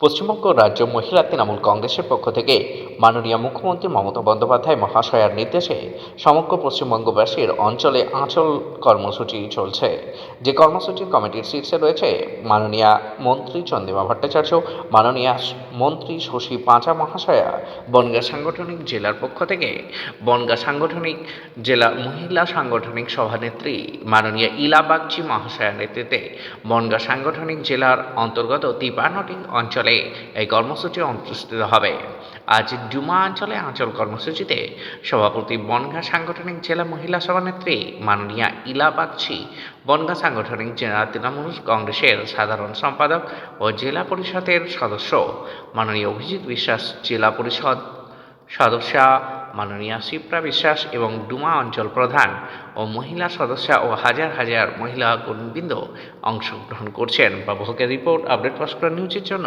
পশ্চিমবঙ্গ রাজ্য মহিলা তৃণমূল কংগ্রেসের পক্ষ থেকে মাননীয় মুখ্যমন্ত্রী মমতা বন্দ্যোপাধ্যায় মহাশয়ার নির্দেশে সমগ্র পশ্চিমবঙ্গবাসীর অঞ্চলে আঁচল কর্মসূচি চলছে। যে কর্মসূচির কমিটির শীর্ষে রয়েছে মাননীয়া মন্ত্রী চন্দ্রিমা ভট্টাচার্য, মাননীয়া মন্ত্রী শশী পাঁচা মহাশয়া, বনগাঁ সাংগঠনিক জেলার পক্ষ থেকে বনগাঁ সাংগঠনিক জেলা মহিলা সাংগঠনিক সভানেত্রী মাননীয় ইলা বাগচি মহাশয়ার নেতৃত্বে বনগাঁ সাংগঠনিক জেলার অন্তর্গত তিপান্নটি অঞ্চলে এই কর্মসূচি অনুষ্ঠিত হবে। আজ ডুমা অঞ্চলে আঞ্চল কর্মসূচিতে সভাপতি বনগাঁ সাংগঠনিক জেলা মহিলা সভানেত্রী মাননীয়া ইলা বাগচি বনগাঁ সাংগঠনিক জেলা তৃণমূল কংগ্রেসের সাধারণ সম্পাদক ও জেলা পরিষদের সদস্য, মাননীয় অভিজিৎ বিশ্বাস জেলা পরিষদ সদস্যা, মাননীয়া শিপ্রা বিশ্বাস এবং ডুমা অঞ্চল প্রধান ও মহিলা সদস্যা ও হাজার হাজার মহিলা কর্মীবৃন্দ অংশগ্রহণ করছেন। বাবুকে রিপোর্ট, আপডেট, ভাস্কর নিউজের জন্য।